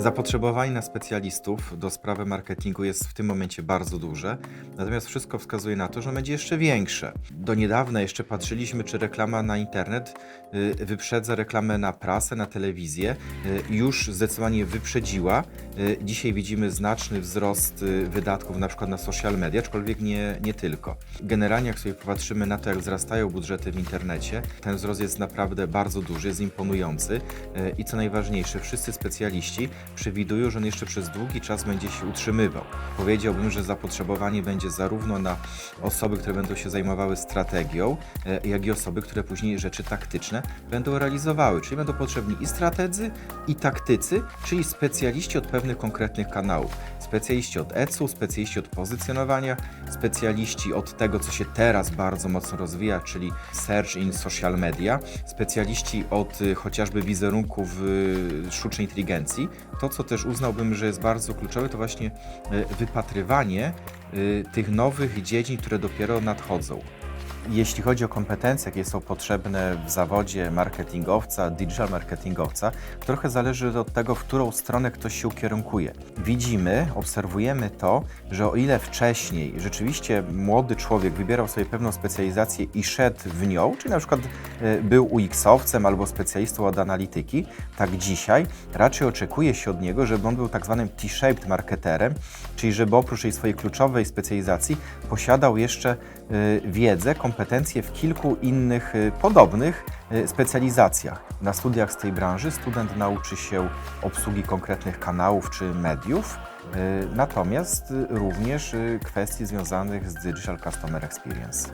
Zapotrzebowanie na specjalistów do sprawy marketingu jest w tym momencie bardzo duże, natomiast wszystko wskazuje na to, że będzie jeszcze większe. Do niedawna jeszcze patrzyliśmy, czy reklama na internet y, wyprzedza reklamę na prasę, na telewizję. Y, Już zdecydowanie wyprzedziła. Y, Dzisiaj widzimy znaczny wzrost wydatków na przykład na social media, aczkolwiek nie, nie tylko. Generalnie jak sobie popatrzymy na to, jak wzrastają budżety w internecie, ten wzrost jest naprawdę bardzo duży, jest imponujący i co najważniejsze, wszyscy specjaliści przewidują, że on jeszcze przez długi czas będzie się utrzymywał. Powiedziałbym, że zapotrzebowanie będzie zarówno na osoby, które będą się zajmowały strategią, e, jak i osoby, które później rzeczy taktyczne będą realizowały. Czyli będą potrzebni i strategzy, i taktycy, czyli specjaliści od pewnych konkretnych kanałów. Specjaliści od ECU, specjaliści od pozycjonowania, specjaliści od tego, co się teraz bardzo mocno rozwija, czyli search in social media, specjaliści od y, chociażby wizerunku w y, sztucznej inteligencji. To, co też uznałbym, że jest bardzo kluczowe, to właśnie y, wypatrywanie tych nowych dziedzin, które dopiero nadchodzą. Jeśli chodzi o kompetencje, jakie są potrzebne w zawodzie marketingowca, digital marketingowca, trochę zależy od tego, w którą stronę ktoś się ukierunkuje. Widzimy, obserwujemy to, że o ile wcześniej rzeczywiście młody człowiek wybierał sobie pewną specjalizację i szedł w nią, czyli na przykład e, był UX-owcem albo specjalistą od analityki, tak dzisiaj raczej oczekuje się od niego, żeby on był tak zwanym T-shaped marketerem, czyli żeby oprócz tej swojej kluczowej specjalizacji posiadał jeszcze wiedzę, kompetencje w kilku innych y, podobnych y, specjalizacjach. Na studiach z tej branży student nauczy się obsługi konkretnych kanałów czy mediów, y, natomiast y, również y, kwestii związanych z Digital Customer Experience.